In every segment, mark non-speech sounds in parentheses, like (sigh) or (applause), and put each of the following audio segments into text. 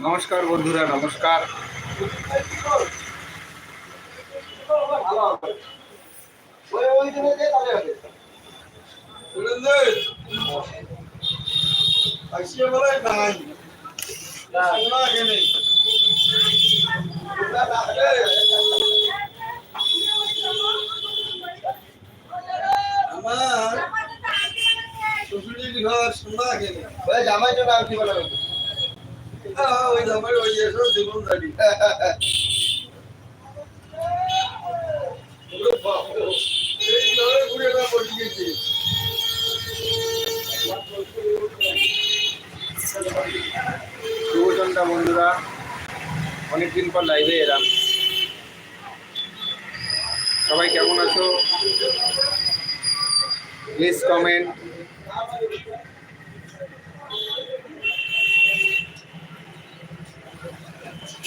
নমস্কার বন্ধুরা নমস্কার। আমার শ্বশুরের ঘর সোনা কেনে? জামাই জন্য আর কি ওই আমার ওই এসব জীবন দাঁড়ি এই নয় বুড়েটা পড়ে গেছে। শুভ বন্ধুরা অনেকদিন পর লাইভে এলাম। সবাই কেমন আছো? প্লিজ কমেন্ট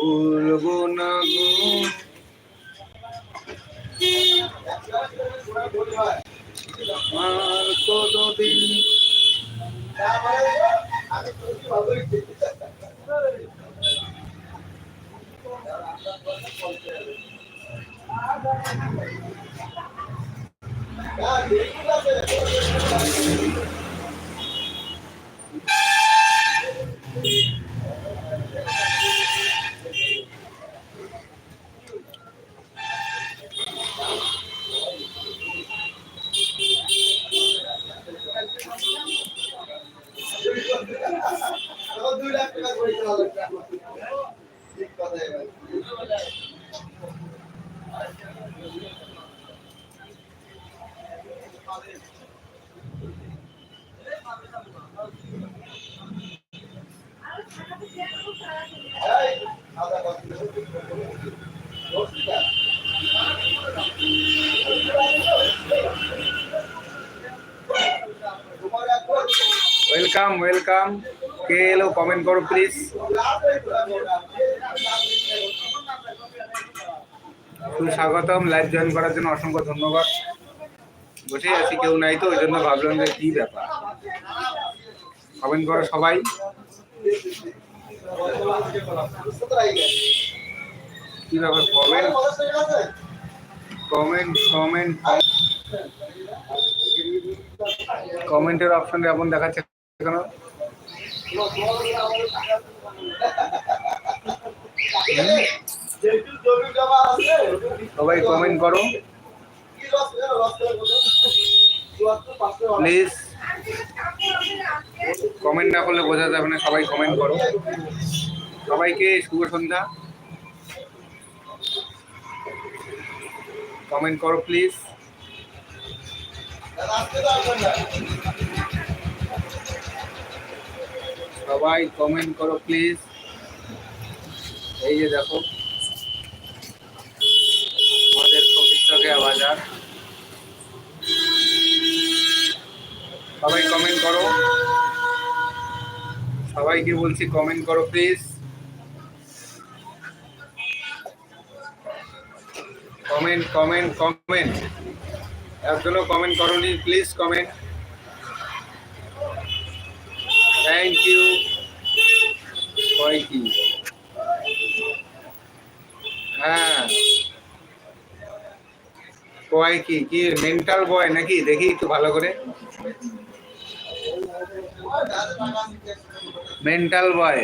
ভুলবো না গো আর কোনদিন দুই ওয়েলকাম ওয়েলকাম কে এলো? কমেন্ট করো প্লিজ সুস্বাগতম লাইভ জয়েন করার জন্য অসংখ্য ধন্যবাদ। বসে আছি, কেউ নাই তো ওই জন্য ভাবলাম যে কি ব্যাপার। কমেন্ট করো সবাই। কি ব্যাপার কমেন্ট কমেন্ট কমেন্ট কমেন্টের অপশন এমন দেখাচ্ছে সবাই কমেন্ট করো। প্লিজ কমেন্ট না করলে বোঝা যাবে না, সবাই কমেন্ট করো। সবাইকে শুভ সন্ধ্যা। কমেন্ট করো প্লিজ সবাই কমেন্ট করো প্লিজ এই যে দেখো, আমাদের প্রতিষ্ঠাকে বাজার। সবাই কমেন্ট করো। সবাইকে বলছি কমেন্ট করো প্লিজ কমেন্ট কমেন্ট কমেন্ট একজনও কমেন্ট করনি প্লিজ কমেন্ট থ্যাংক ইউ কয় কি হ্যাঁ। কয় কি কি মেন্টাল বয় নাকি? দেখি একটু ভালো করে। মেন্টাল বয়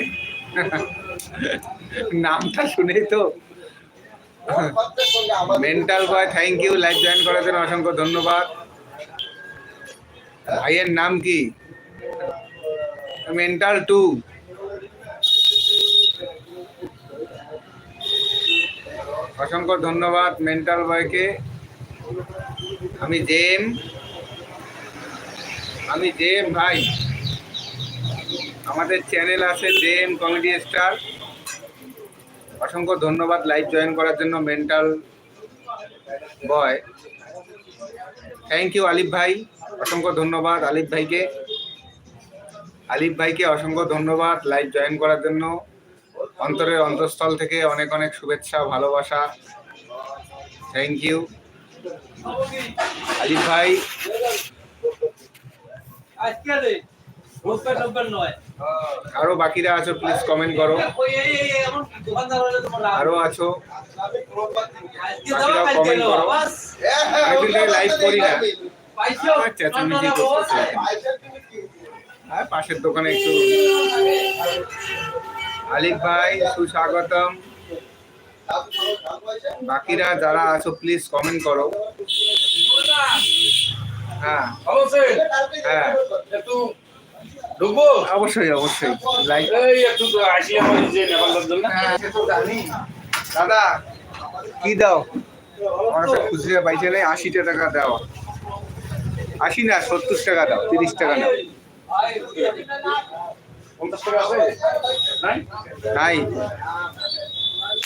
নামটা শুনেই তো। Mental boy thank you live join করার জন্য অসংখ্য ধন্যবাদ। ভাইয়ের নাম কি? মেন্টাল টু অসংখ্য ধন্যবাদ মেন্টাল বয়কে। আমি জেম। আমি জে এম ভাই। আমাদের চ্যানেল আছে জে এম কমেডি স্টার অসংখ্য ধন্যবাদ লাইভ জয়েন করার জন্য মেন্টাল বয় থ্যাংক ইউ আলিফ ভাই। অসংখ্য ধন্যবাদ আলিফ ভাইকে। আলিফ ভাইকে অসংখ্য ধন্যবাদ লাইভ জয়েন করার জন্য। অন্তরের অন্তঃস্থল থেকে অনেক অনেক শুভেচ্ছা ভালোবাসা। থ্যাংক ইউ আলিফ ভাই। আরও বাকিরা আছো প্লিজ কমেন্ট করো। আরও আছো। এলো করো। live করি না। আর পাশের দোকানে একটু আলিফ ভাই, সুস্বাগতম। বাকিরা যারা আছো প্লিজ কমেন্ট করো। হ্যাঁ। হ্যাঁ। ঢুকবো অবশ্যই অবশ্যই। লাইক একটু আসি আমার যে নেপালের জন্য দাদা, কি দাও? আমার খুচরা পাইছে নেই আশিটা টাকা দাও। আশি না, সত্তর টাকা দাও, তিরিশ টাকা দাও। পঞ্চাশ টাকা আছে? নাই? নাই।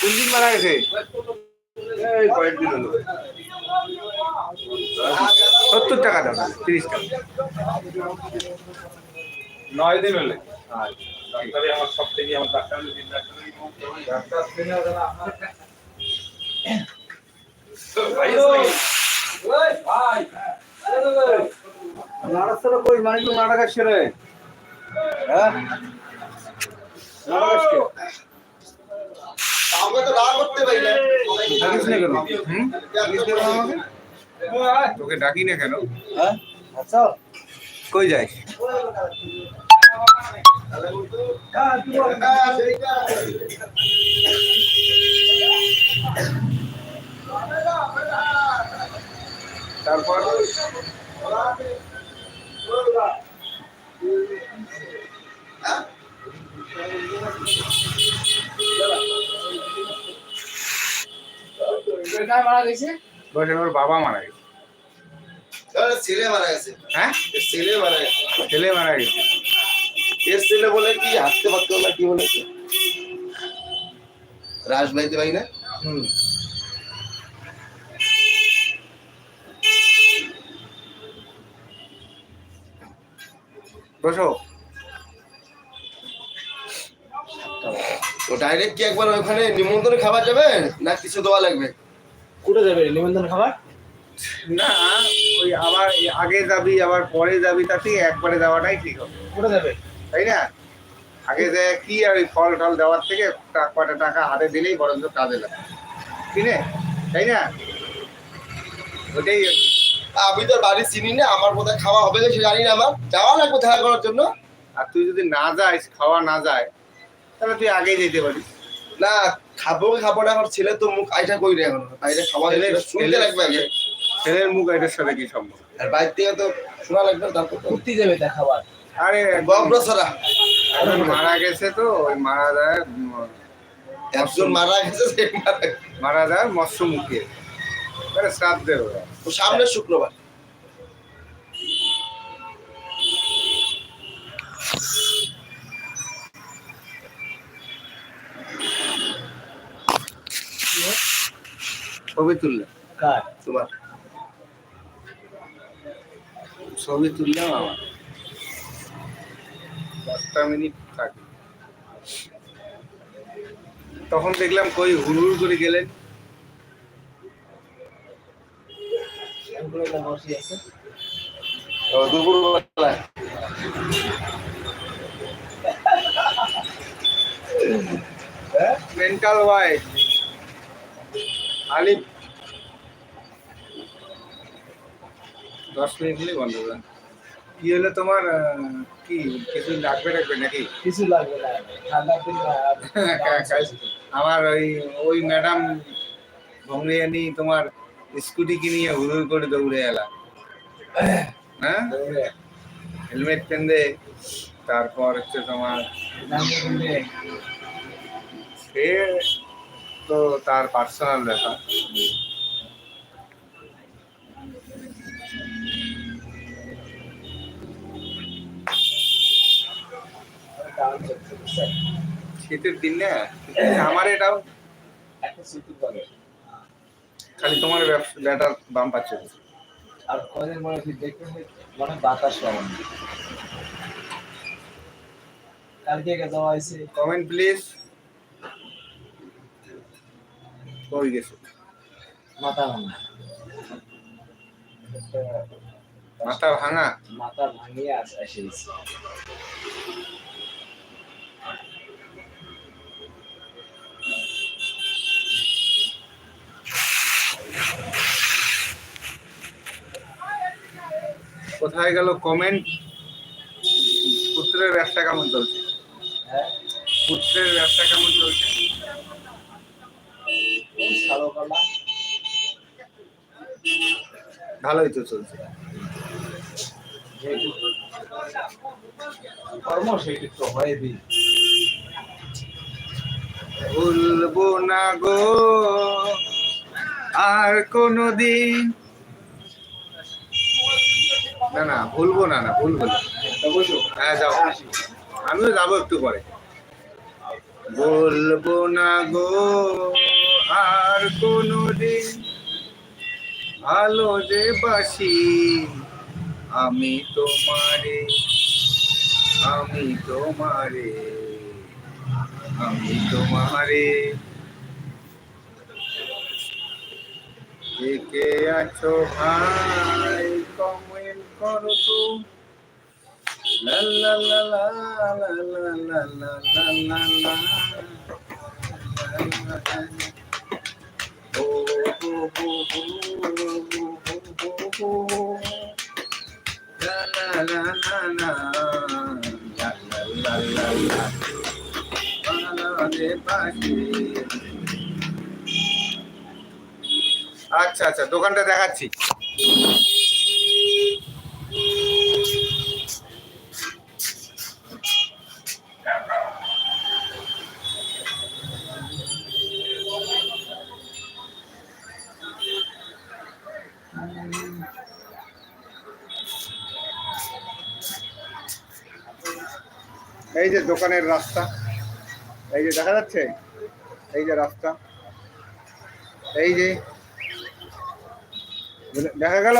কোন দিন মারা গেছে? এই কয়েকদিন হলো। সত্তর টাকা দাও তিরিশ টাকা। নয় দিন হলে। ডাক্তারে আমার সব থেকে আমার ডাক্তার ডাক্তার ভাই ভাই। কই? মানিক নাটক আসছে রে হ্যাঁ? নাটক আসছে আমাকে তো রাগ করতে পারি না। ডাকিস না কেন? হুম? ডাকিস না আমাকে? তোকে ডাকি না কেন? হ্যাঁ? আচ্ছা। কই যাস? হ্যাঁ হ্যাঁ। তারপর? হ্যাঁ? বাবা মারা গেছে। ছেলে মারা গেছে। হ্যাঁ? ছেলে মারা গেছে। ছেলে মারা গেছে। এর ছেলে বলে কি হাসতে পারতো না কি বলেছে? রাজবাড়িতে ভাই না? হুম। বসো। তো ডাইরেক্ট কি একবার ওখানে নিমন্ত্রণ খাবার যাবে না কিছু দেওয়া লাগবে? কোথায় যাবে? নিমন্ত্রণ খাবার? না ওই আবার আগে যাবি আবার পরে যাবি তার থেকে একবারে যাওয়াটাই ঠিক হবে। কোথায় যাবে? তাই না? আগে যে কি আর ওই ফল টল দেওয়ার থেকে কটা টাকা হাতে দিলেই বরঞ্চ কাজে লাগে। কিনে? তাই না? ওটাই আমি তোর বাড়ি চিনি না আমার কোথায় খাওয়া হবে সে জানি না আমার। যাওয়া লাগবে দেখা করার জন্য। আর তুই যদি না যাস খাওয়া না যায় তাহলে তুই আগেই যেতে পারিস। না খাব কি খাব না আমার ছেলে তো মুখ আইটা কই রে এখন? আইটা খাওয়া ছেলের- শুনতে লাগবে আগে। ছেলের মুখ এটার সাথে কি সম্ভব? আর বাইরে থেকে তো শোনা লাগবে তারপর ঘুরতে যাবে তা খাবার আরে গব্রসরা মারা গেছে তো ওই মারা যায় একজন মারা গেছে সে মারা যায় মৎস্য মুখে শ্রাদ্ধে সামনের শুক্রবার। ছবি তুললাম কার? তোমার। ছবি তুললাম আমার দশটা মিনিট থাকে। তখন দেখলাম কই হুড় করে গেলেন। বসে আছে। দুপুরবেলা। মেন্টাল আলিফ দশ মিনিট হলেই বন্ধ হবে কি হলো তোমার আহ, কি কিছু লাগবে রাখবে নাকি? কিছু লাগবে না। ঠান্ডা দিন (laughs) আমার ওই ওই ম্যাডাম ভঙ্গিয়ানি তোমার স্কুটি কিনিয়ে হুড়ুর করে দৌড়ে এলাম। হ্যাঁ? হেলমেট পেন্দে তারপর হচ্ছে তোমার সে তো তার পার্সোনাল ব্যাপার। শীতের দিন না? আমার এটাও। একটা শীতের খালি তোমার ব্যাটার বাম পাচ্ছে। আর কদিন মনে কি দেখতে মানে বাতাস পাবেন কালকে কে যাওয়া হয়েছে। কমেন্ট প্লিজ কই গেছে? মাথা ভাঙা। মাথা ভাঙা? মাথা ভাঙিয়ে আস কোথায় গেল কমেন্ট পুত্রের ব্যবসা কেমন চলছে? হ্যাঁ? পুত্রের ব্যবসা কেমন চলছে? ভালোই তো চলছে। কর্ম সেটি তো হয় ভুলবো না গো আর কোনদিন না না, ভুলবো না না, ভুলবো না। হ্যাঁ যাও। আমিও যাব একটু পরে। বলব না গো, আর কোনো দিন ভালো যে বাসি। আমি তোমারে আমি তোমারে আমি তোমারে। কে আছো ভাই কমেন্ট করো তো. Oh, oh, oh, oh, oh, oh, oh. La la la la la. La la la la la. আমাদের পাশে। আচ্ছা আচ্ছা দোকানটা দেখাচ্ছি দোকানের রাস্তা। এই যে দেখা যাচ্ছে? এই যে রাস্তা। এই যে দেখা গেল?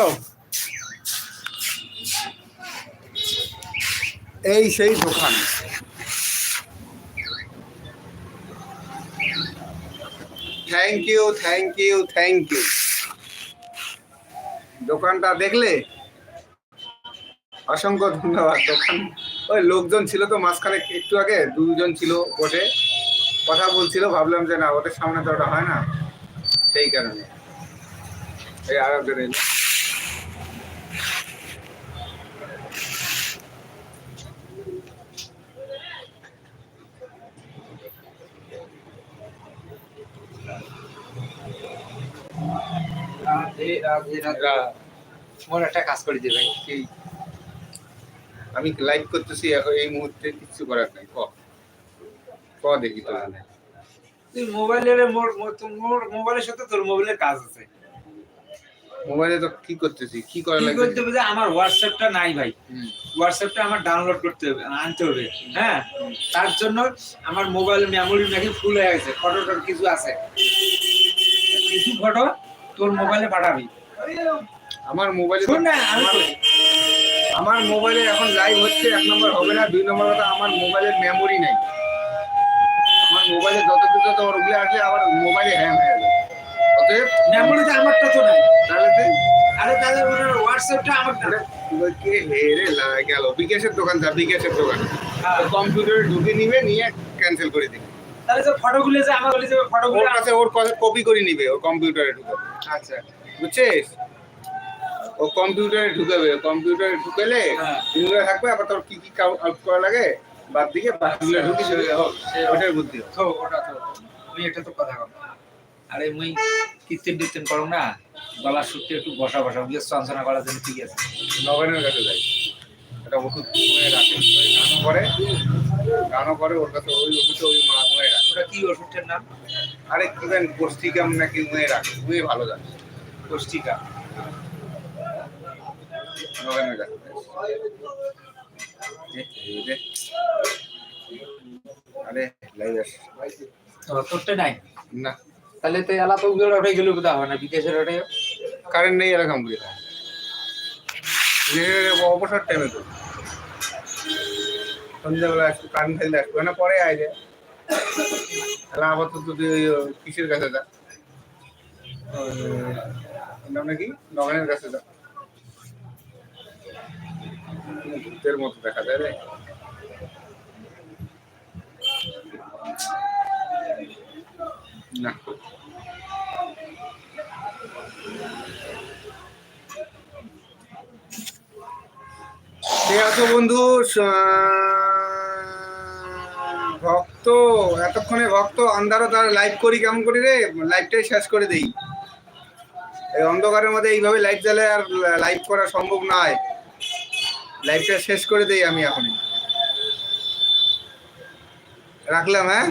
এই সেই দোকান। Thank you thank you thank you দোকানটা দেখলে? অসংখ্য ধন্যবাদ দোকান। ওই লোকজন ছিল তো মাঝখানে একটু আগে, দুজন ছিল বসে কথা বলছিল, ভাবলাম যে না, ওদের সামনে তো ওটা হয় না। সেই কারণে। এই আর একজন একটা কাজ করে দিবে কি? আমি লাইভ করতেছি এখন এই মুহূর্তে কিছু করার নাই। ক? ক দেখি তো। তুই মোবাইলের মোর মোর- মোবাইলের সাথে তোর মোবাইলের কাজ আছে। মোবাইলে তো কি করতেছি? কি করা লাগবে? করতে হবে আমার হোয়াটসঅ্যাপটা নাই ভাই। হোয়াটসঅ্যাপটা আমার ডাউনলোড করতে হবে আনতে হবে হ্যাঁ? তার জন্য আমার মোবাইল মেমোরি নাকি ফুল হয়ে গেছে ফটো টটো কিছু আছে। কিছু ফটো তোর মোবাইলে পাঠাবি। আমার মোবাইলে শোন না আমি আমার আমার মোবাইলে এখন লাইভ হচ্ছে এক নম্বর হবে না দুই নম্বর কথা আমার মোবাইলের মেমোরি নাই। আমার মোবাইলে যত কিছু যত ওগুলো আসলে আবার মোবাইলে হ্যাং হয়ে যাবে। অতএব মেমোরিতে আমারটা তো নাই। তাহলে তো আরে তাহলে হোয়াটসঅ্যাপটা আমারটা ওরে, কে হেরে গেল? বিকাশের দোকান যা বিকাশের দোকান। হ্যাঁ। কম্পিউটারে ঢুকে নিবে নিয়ে ক্যান্সেল করে দিবে। তাহলে যে ফটোগুলো যে আমার বলে যে ফটোগুলো কাছে ওর কপি করে নিবে ওর কম্পিউটারে ঢুকে। আচ্ছা। বুঝছিস? ও কম্পিউটারে ঢুকাবে কম্পিউটারে ঢুকেলে হ্যাঁ। দিনগুলো থাকবে আবার তোর কি কি আউট করা লাগে বাদ দিকে বাকিগুলো ঢুকি ওটার বুদ্ধি। তো ওটা তো মুই একটা তো কথা কম আরে মুই কীর্তন টীর্তন করো না গলার সুরটা একটু বসা বসা বুঝে চঞ্চনা করার জন্য ঠিক আছে। নগেনের কাছে যাই। একটা ওষুধ মনে রাখে ওই গানও করে গানও করে ওর কাছে ওই ওষুধটা ওই মা মনে রাখে। ওটা কি ওষুধটার নাম? আরে কি বেন কোষ্টিকাম নাকি মনে রাখে মুয়ে ভালো জানে। পুষ্টিকা নগেনের কাছে যাই। এ, এই যে। আরে লাইভ আস তোরটা নাই? না। তাহলে তো এলা তো উগের ওঠে গেলে বোধ হয় না বিদেশের ওঠে কারেন্ট নেই এরকম করে। অবসর টাইমে তো। সন্ধ্যাবেলা একটু কারেন্ট থাকলে আসবে না পরে আয় যায় তাহলে আপাতত তুই কিসের কাছে যা? নাম নাকি নগেনের কাছে যা। ভূতের মতো দেখা যায় রে। না। বন্ধু? ভক্ত, এতক্ষণে ভক্ত আন্ধারও তার লাইভ করি কেমন করি রে? লাইভটাই শেষ করে দেই। এই অন্ধকারের মধ্যে এইভাবে লাইট জ্বালে আর লাইভ করা সম্ভব নয়। লাইভটা শেষ করে দেই আমি এখন রাখলাম হ্যাঁ?